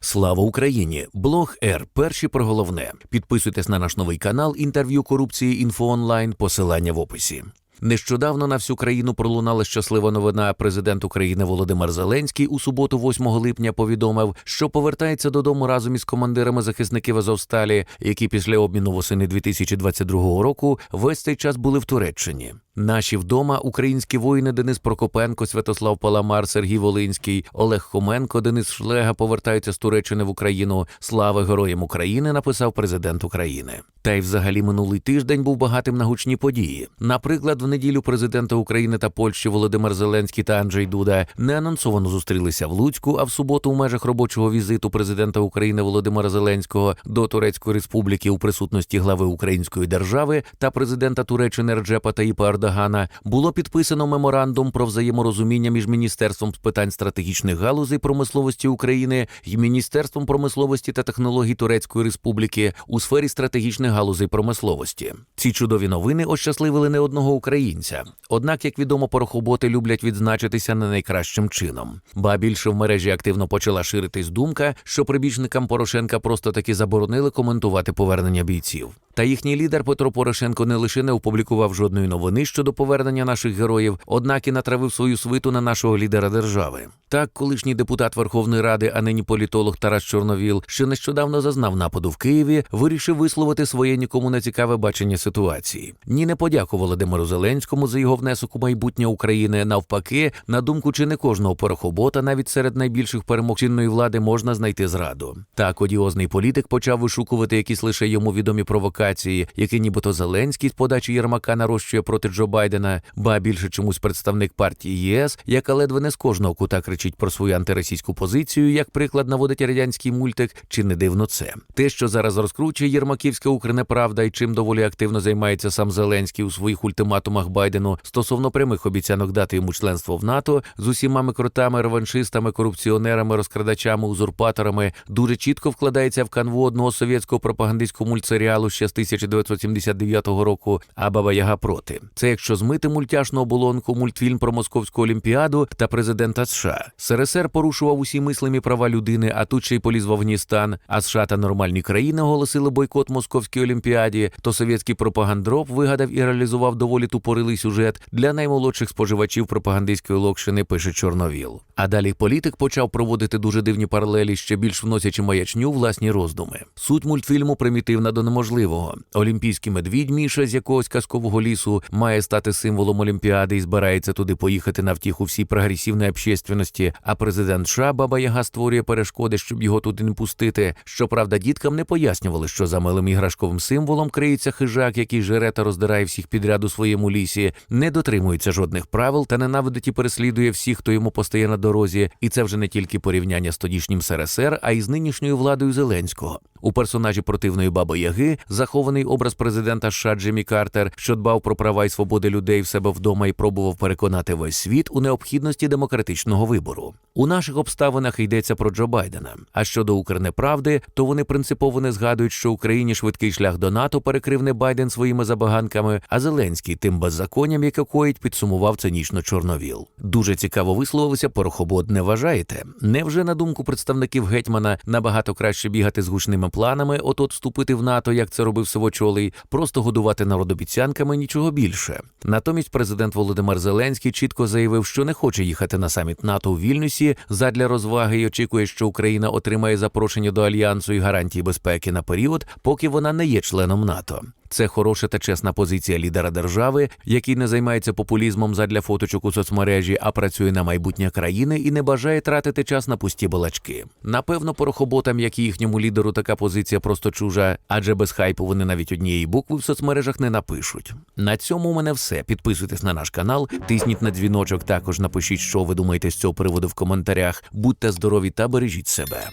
Слава Україні! Блог Р. Перші про головне. Підписуйтесь на наш новий канал інтерв'ю корупції інфо онлайн. Посилання в описі. Нещодавно на всю країну пролунала щаслива новина. Президент України Володимир Зеленський у суботу, 8 липня, повідомив, що повертається додому разом із командирами захисників Азовсталі, які після обміну восени 2022 року весь цей час були в Туреччині. Наші вдома українські воїни Денис Прокопенко, Святослав Паламар, Сергій Волинський, Олег Хоменко, Денис Шлега повертаються з Туреччини в Україну. Слава героям України! написав президент України. Та й взагалі минулий тиждень був багатим на гучні події. Наприклад, в неділю президента України та Польщі Володимир Зеленський та Анджей Дуда неанонсовано зустрілися в Луцьку. А в суботу, у межах робочого візиту президента України Володимира Зеленського до Турецької республіки у присутності глави Української держави та президента Туреччини Реджепа Таїпа Ердогана було підписано меморандум про взаєморозуміння між міністерством з питань стратегічних галузей промисловості України і міністерством промисловості та технологій Турецької республіки у сфері стратегічних галузей промисловості. Ці чудові новини ощасливили не одного українця. Однак, як відомо, порохоботи люблять відзначитися не найкращим чином. Ба більше в мережі активно почала ширитись думка, що прибічникам Порошенка просто таки заборонили коментувати повернення бійців. Та їхній лідер Петро Порошенко не лише не опублікував жодної новини щодо повернення наших героїв, однак і натравив свою свиту на нашого лідера держави. Так, колишній депутат Верховної Ради, а нині політолог Тарас Чорновіл, що нещодавно зазнав нападу в Києві, вирішив висловити своє нікому не цікаве бачення ситуації. Ні, не подякував Володимиру Зеленському за його внесок у майбутнє України. Навпаки, на думку чи не кожного порохобота, навіть серед найбільших перемог чинної влади можна знайти зраду. Так, одіозний політик почав вишукувати якісь лише йому відомі провокації, які нібито Зеленський з подачі Єрмака нарощує проти Джо Байдена, ба більше чомусь представник партії ЄС, яка ледве не з кожного кута кричить про свою антиросійську позицію, як приклад наводить радянський мультик, чи не дивно це. Те, що зараз розкручує Єрмаківська Укрнеправда і чим доволі активно займається сам Зеленський у своїх ультиматумах Байдену стосовно прямих обіцянок дати йому членство в НАТО з усіма микротами, реваншистами, корупціонерами, розкрадачами, узурпаторами, дуже чітко вкладається в канву одного совєтського пропагандистського мультсеріалу ще з 1979 року, а Баба Яга проти. Це якщо змити мультяшну оболонку мультфільм про московську олімпіаду та президента США. СРСР порушував усі мислимі права людини, а тут ще й поліз в Афганістан, а США та нормальні країни оголосили бойкот московській олімпіаді, то совєтський пропагандроп вигадав і реалізував доволі тупорилий сюжет для наймолодших споживачів пропагандистської локшини, пише Чорновіл. А далі політик почав проводити дуже дивні паралелі, ще більш вносячи маячню власні роздуми. Суть мультфільму примітивна до неможливого. Олімпійський медвідь Міша з якогось казкового лісу має стати символом Олімпіади і збирається туди поїхати на втіху всій прогресивної общественності, а президент США Баба Яга створює перешкоди, щоб його туди не пустити. Щоправда, діткам не пояснювали, що за милим іграшковим символом криється хижак, який жере та роздирає всіх підряд у своєму лісі, не дотримується жодних правил та ненавидить і переслідує всіх, хто йому постає на дорозі. І це вже не тільки порівняння з тодішнім СРСР, а й з нинішньою владою Зеленського. У персонажі противної баби Яги захований образ президента США Джиммі Картер, що дбав про права і свободи людей в себе вдома і пробував переконати весь світ у необхідності демократичного вибору. У наших обставинах йдеться про Джо Байдена. А щодо Укрнеправди, то вони принципово не згадують, що Україні швидкий шлях до НАТО перекрив не Байден своїми забаганками, а Зеленський тим беззаконням, яке коїть, підсумував цинічно Чорновіл. Дуже цікаво висловився порохобот. Не вважаєте? Невже на думку представників гетьмана набагато краще бігати з гучними планами, от от вступити в НАТО, як це робив Сивочолий, просто годувати народ обіцянками нічого більше. Натомість президент Володимир Зеленський чітко заявив, що не хоче їхати на саміт НАТО у Вільнюсі задля розваги і очікує, що Україна отримає запрошення до альянсу і гарантії безпеки на період, поки вона не є членом НАТО. Це хороша та чесна позиція лідера держави, який не займається популізмом задля фоточок у соцмережі, а працює на майбутнє країни і не бажає тратити час на пусті балачки. Напевно, порохоботам, як і їхньому лідеру, така позиція просто чужа, адже без хайпу вони навіть однієї букви в соцмережах не напишуть. На цьому у мене все. Підписуйтесь на наш канал, тисніть на дзвіночок. Також напишіть, що ви думаєте з цього приводу в коментарях. Будьте здорові та бережіть себе.